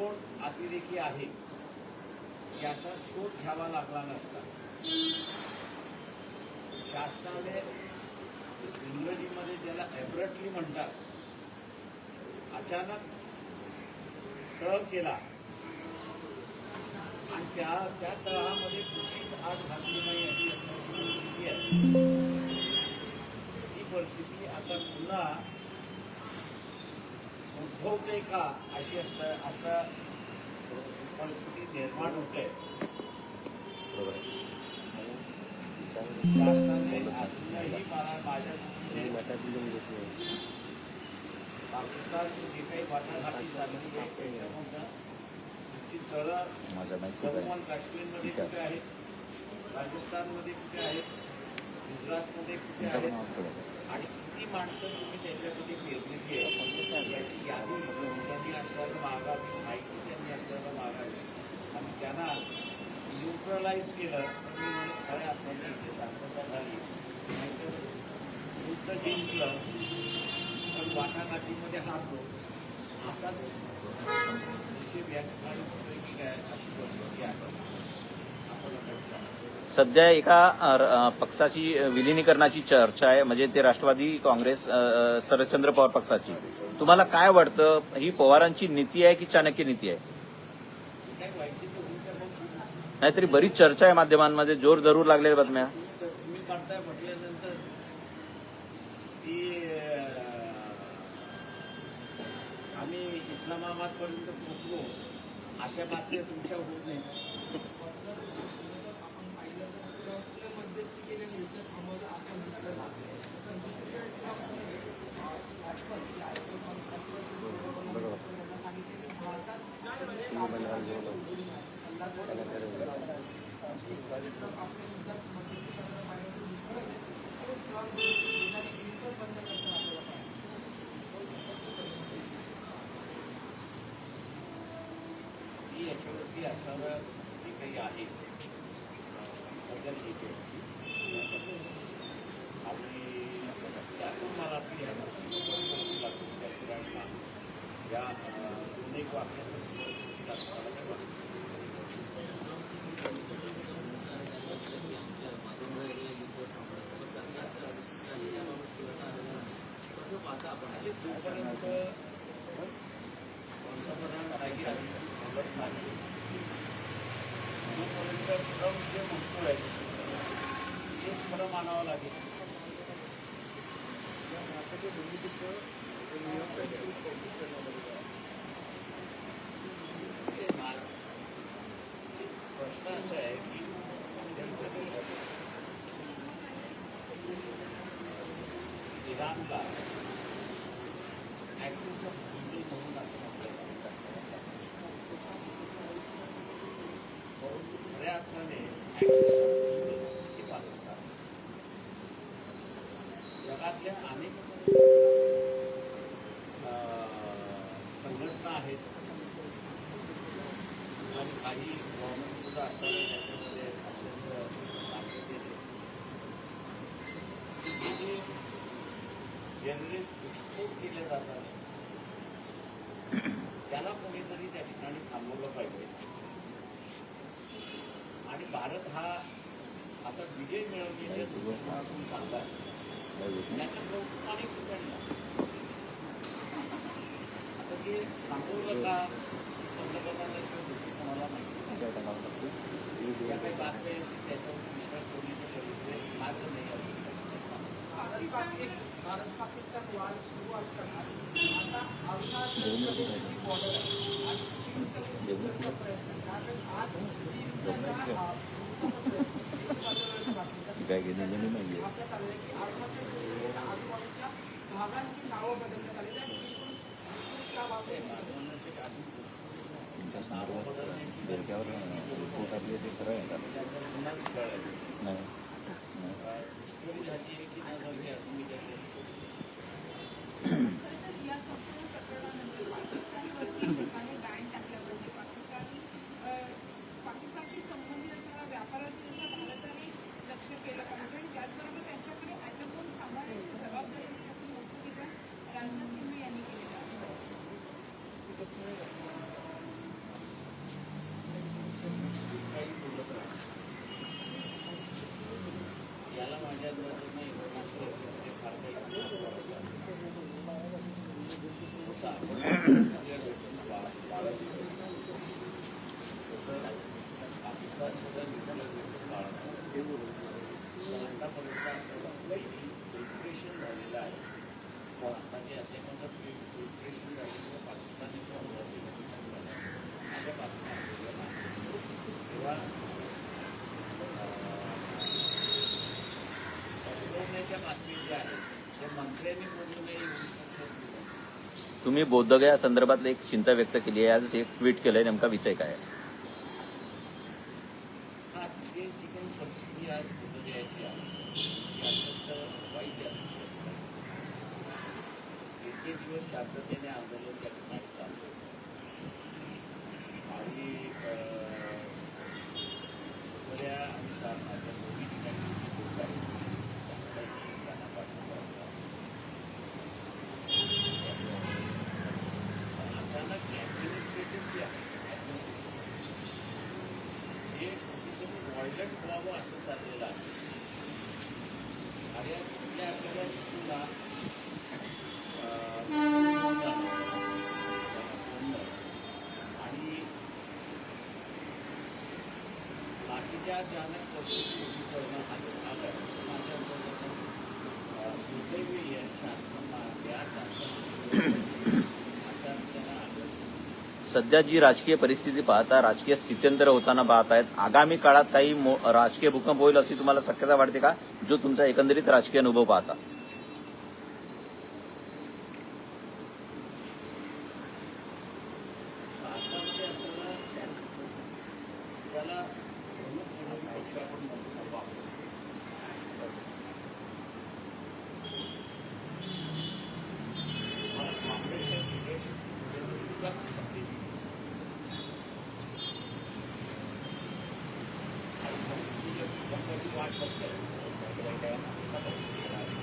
कोण अतिरेकी आहे याचा शोध घ्यावा लागला नसता. शासनाने इंग्रजीमध्ये ज्याला ॲब्रटली म्हणतात अचानक तळ केला. आणि त्या त्या तळामध्ये कुठलीच आग घातली नाही अशी परिस्थिती आहे. परिस्थिती आता पुन्हा उद्भवते का अशी असं असं परिस्थिती निर्माण होते आहे. शासनाने अजूनही मला माझ्या. पाकिस्तानची जी काही वाटाघाटी चालली आहे त्याच्यामधनं ती तळं माझ्या माहिती आहे. जम्मू आणि काश्मीरमध्ये कुठे आहेत राजस्थानमध्ये कुठे आहेत गुजरातमध्ये कुठे आहेत कळत आणि किती माणसं तुम्ही त्याच्यामध्ये पेरलेली आहे याची यादी त्यांनी असताना मागावी माहिती त्यांनी असताना मागावी. आणि त्यांना न्यूट्रलाइज केलं तर मी म्हणून खऱ्या अर्थाने इथे शांतता झाली. नाहीतर युद्ध जिंकलं पण वाटाघाटीमध्ये हारलो. असाच विषय या की काय अशी परिस्थिती आहे. सध्या एका र- पक्षाची विलीनीकरणाची विलिनीकरणाची चर्चा आहे म्हणजे ते राष्ट्रवादी काँग्रेस शरदचंद्र पवार पक्षाची. तुम्हाला काय वाटतं? ही पवारांची नीती आहे की चाणक्य नीती आहे? नाहीतरी बरीच चर्चा आहे माध्यमांमध्ये. जोर जरूर लागलेल्या बातम्या. तर तुम्ही काढताय अशा बातम्या तुमच्या होत नाही याच्यावरती असावं जे काही आहे सगळ्यात तर ट्रम्प जे म्हणतोय तेच खरं मानावं लागेल ते मा- प्रश्न असा आहे की इराणला ॲक्सेस ऑफ इंडिया म्हणून असं म्हटलं जातं. ॲक्सेस ऑफ इमेल हे जगातल्या अनेक संघटना आहेत. आणि काही गव्हर्नमेंट सुद्धा असतात त्याच्यामध्ये अत्यंत जर्नलिस्ट एक्सपोर्ट केले जातात त्याला कोणीतरी त्या ठिकाणी थांबवलं पाहिजे. आणि भारत हा आता विजय मिळवण्याच्या दृष्टिकोनातून चालला आहे. याचं कौतुक अनेक ठिकाणी. आता ते थांबवलं का पंतप्रधानाशिवाय दुसरी कोणाला माहिती नाही. या काही बातम्या त्याच्यावर विश्वास ठेवण्याचे पवित्रे माझं नाही असं भारत पाकिस्तान वाद सुरू असताना आता अरुणाचल प्रदेशची बॉर्डर आहे. आज आहे. काय घेणे नाही की तुमच्या संदर्भात बेलक्यावर रिपोर्ट आपले ते खरं आहे का नाही नाही. घुसखोरी झाली आहे की नाही झाली आहे अजून मी त्याचे खरंतर या संपूर्ण प्रकरणानंतर पाकिस्तानवरती ठिकाणी बॅन टाकल्या पाहिजे पाकिस्तानी अ, पाकिस्तानशी संबंधित असणाऱ्या व्यापारात सुद्धा भारताने लक्ष केलं पाहिजे आणि त्याचबरोबर त्यांच्याकडे ॲटमबॉम्ब सांभाळण्याची जबाबदारी असं मोठं विधान राजनाथ सिंह यांनी केलेलं आहे बाळगलं तसं पाकिस्तान सुद्धा निवडलं बाळगलं आतापर्यंत आपल्याला प्रिपरेशन झालेलं आहे पण आता प्रिपरेशन झालेलं पाकिस्तानी अशा बातम्या आलेल्या तेव्हा फसवण्याच्या बातमी ज्या आहेत त्या मंत्र्यांनी बोलू नये तुम्ही बोद्धगया संदर्भातली एक चिंता व्यक्त केली आहे. आज एक ट्विट केलंय नेमका विषय काय आहे? जी ठिकाणी परिस्थिती आज बोधगयाची आहे ती अत्यंत वाईट असते इतके दिवस शांततेने आंदोलन त्या ठिकाणी चाललं आणि अं, बऱ्या अनुसार माझ्या दोन्ही ठिकाणी लोक आहेत त्यांचाही त्यांना पाठिंबा होता. पण अचानक ऍडमिनिस्ट्रेटिव्ह जे आहे ऍडमिनिस्ट्रेशन हे कुठेतरी असं चाललेलं आहे आणि या कुठल्या सगळ्या ऋतूला आणि बाकीच्या ज्यांना परिस्थिती उभी करणं आलं आलं माझ्या अंतर्गत दुर्दैवी आहे शासनाला त्या शासनाने असं आपल्याला आलं सध्या जी राजकीय परिस्थिती पाहता राजकीय स्थित्यंतर होताना पाहत आहेत आगामी काळात काही मो- राजकीय भूकंप होईल अशी तुम्हाला शक्यता वाटते का? जो तुमचा एकंदरीत राजकीय अनुभव पाहता भारतामध्ये असताना त्याला प्रमुख म्हणून पक्ष आपण म्हणतो काँग्रेस. मला काँग्रेसच्या leadership मध्ये इतकाच संदेश दिसतो. आणि म्हणून तुम्ही जर भूकंपाची वाट बघताय, तर त्या भूकंपाची येणार आहे.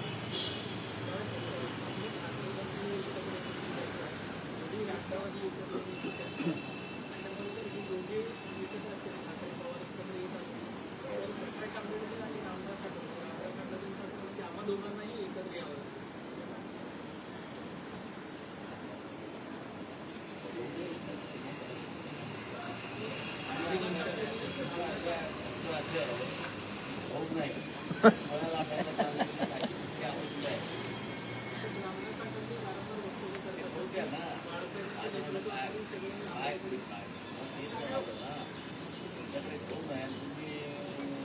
दोघांना असं तुमचं असं होत नाही मला लागायला चाललेली माझी तुमची अवस्था आहे ते बोलत्या ना माझं म्हणणं काय काय तरी काय मग तेच म्हणावं ना तुमच्याकडे दोन आहे आणि तुम्ही अं,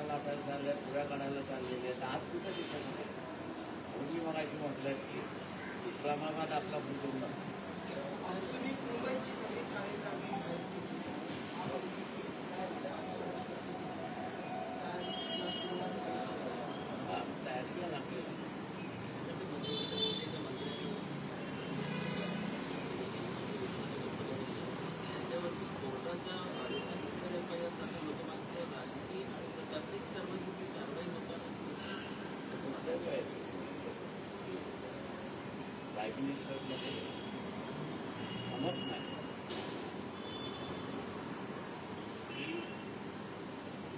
सगळ्यात आपल्याला चालले पुऱ्या काढायला चाललेले आहेत. आज कुठं दिसत होते तुम्ही मगाशी म्हटलं की इस्लामाबाद आपला कुटुंब तुम्ही मुंबईची काही काही कामे तयारीला लागले प्राईम मिनिस्टरमध्ये म्हणत नाही की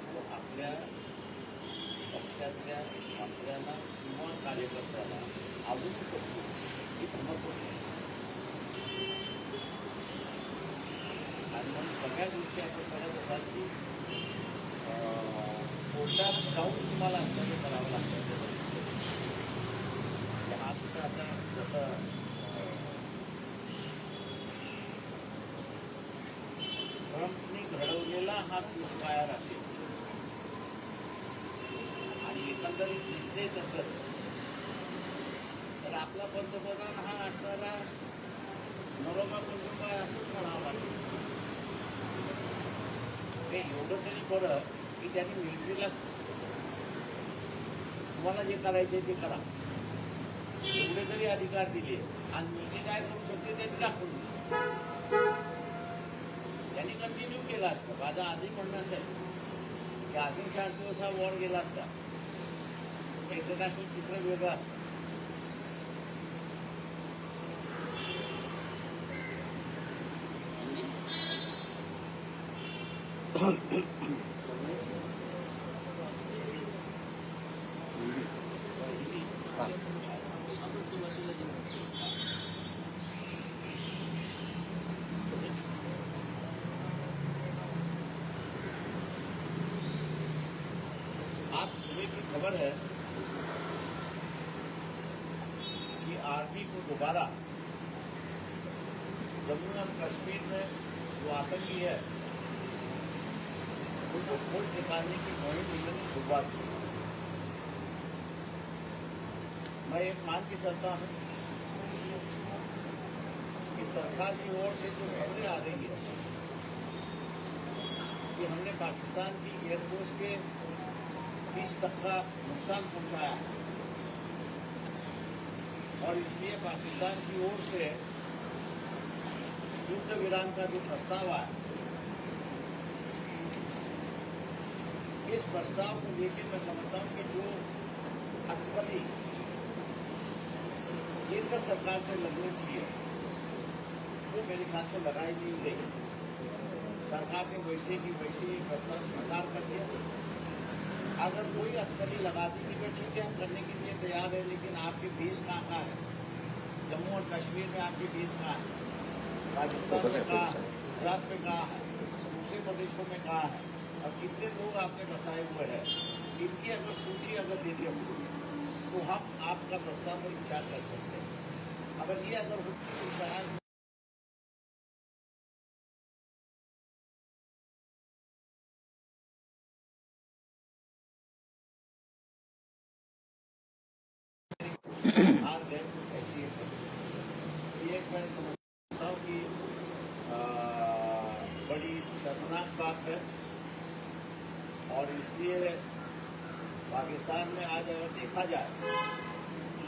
तो आपल्या पक्षातल्या मंत्र्यांना किंवा कार्यकर्त्याला आवडू शकतो ही म्हणतच नाही आणि मग सगळ्या गोष्टी आपण करत असाल की अं, कोर्टात जाऊन तुम्हाला असं करावं लागतं. म्हणजे हा सुद्धा आता जसं अं, ट्रम्पने घडवलेला हा सिस्फायर असेल. आणि एकंदरीत दिसते तसंच. तर आपला पंतप्रधान हा असणारा नरोबा पंतप्रधान असंच म्हणा लागेल ते एवढं तरी बरं की त्यांनी मिलिटरीला तुम्हाला जे करायचे ते करा. एवढे तरी अधिकार दिले. आणि मिलिटरी काय करू शकते त्यांनी दाखवून दिलं त्यांनी कंटिन्यू केलं असतं. माझं आजही म्हणणं असं की अजून चार दिवस हा वॉर गेला असता. इंटरनॅशनल चित्र वेगळं असतं. आज सुबह की खबर है कि आर्मी को दोबारा जम्मू एंड कश्मीर में जो आतंकी है उनको खोज निकालने की मुहिम इन्होंने शुरुआत की। मैं एक मान के चलता हूँ कि सरकार की ओर से जो खबरें आ रही है, कि हमने पाकिस्तान की एयरफोर्स के बीस तक का नुकसान पहुँचाया है। और इसलिए पाकिस्तान की ओर से युद्ध विराम का जो प्रस्ताव आया इस प्रस्ताव को लेकर मैं समझता हूँ कि जो अटकली केंद्र सरकार से लगनी चाहिए वो मेरे ख्याल से लगाई नहीं गई। सरकार ने वैसे की वैसे ही प्रस्ताव स्वीकार कर दिया। अगर कोई अटकली लगा दी कि भाई ठीक है हम करने के लिए तैयार है लेकिन आपके बेस कहाँ कहाँ है? जम्मू और कश्मीर में आपके बेस कहाँ है? राजस्थान में कहाँ है? गुजरात में कहाँ है? दूसरे प्रदेशों में कहाँ है? और कितने लोग आपके बसाए हुए हैं? इनकी अगर सूची अगर दे दी हमको तो हम आपका प्रस्ताव पर विचार कर सकते हैं। अगर ये अगर हो तो शायद देखा जाए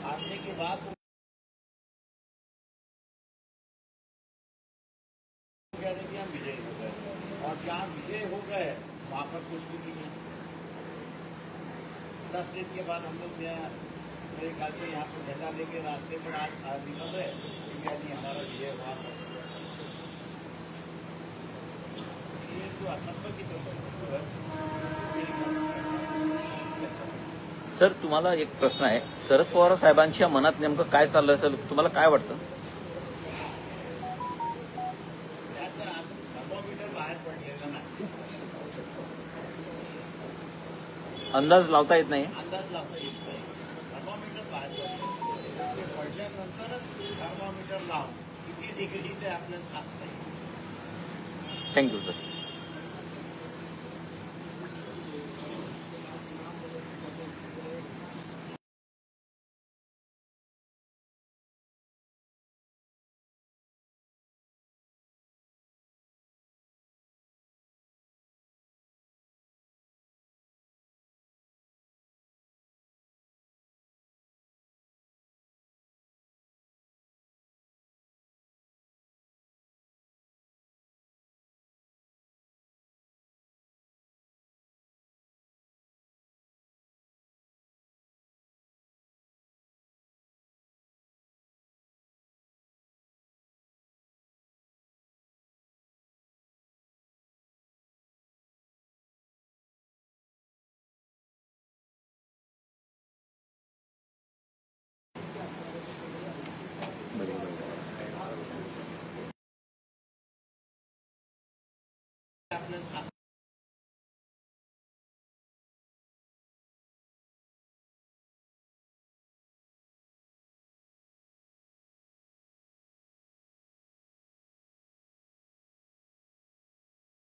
आने के बाद कह रहे कि हम विजय हो गए और जहाँ विजय हो गए, वहाँ पर कुछ भी नहीं है। दस दिन के बाद हम लोग मेरे ख्याल से यहाँ पर झंडा लेके रास्ते पर आज निकल रहे कि यानी हमारा विजय हुआ। ये जो असंभव की तो है सर तुम्हाला एक प्रश्न आहे. शरद पवार साहेबांच्या मनात नेमकं काय चाललं असेल तुम्हाला काय वाटतं? अंदाज लावता येत नाही. थँक्यू सर आपल्याला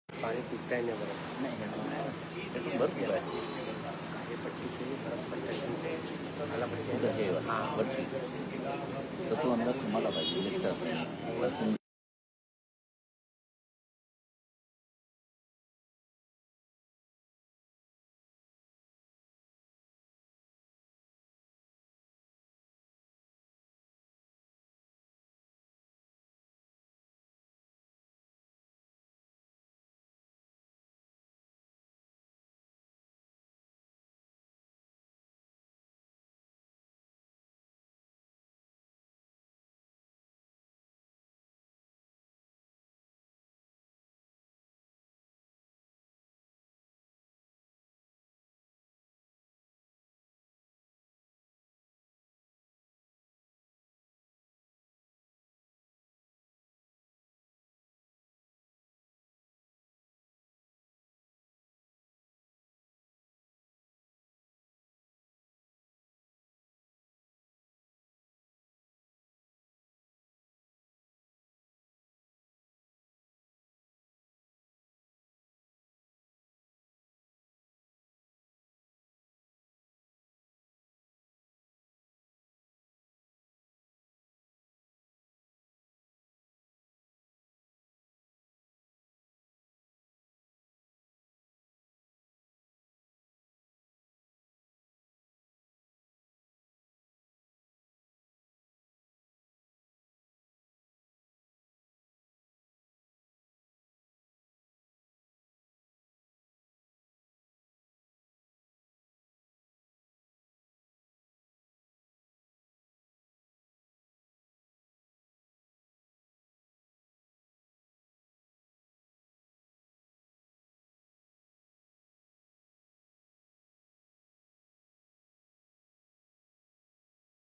पाणी पिताय नाही बरं. भरपूर आहे. हे पट्टीचे आला पाहिजे हे बरं. तर तो अंदाज तुम्हाला पाहिजे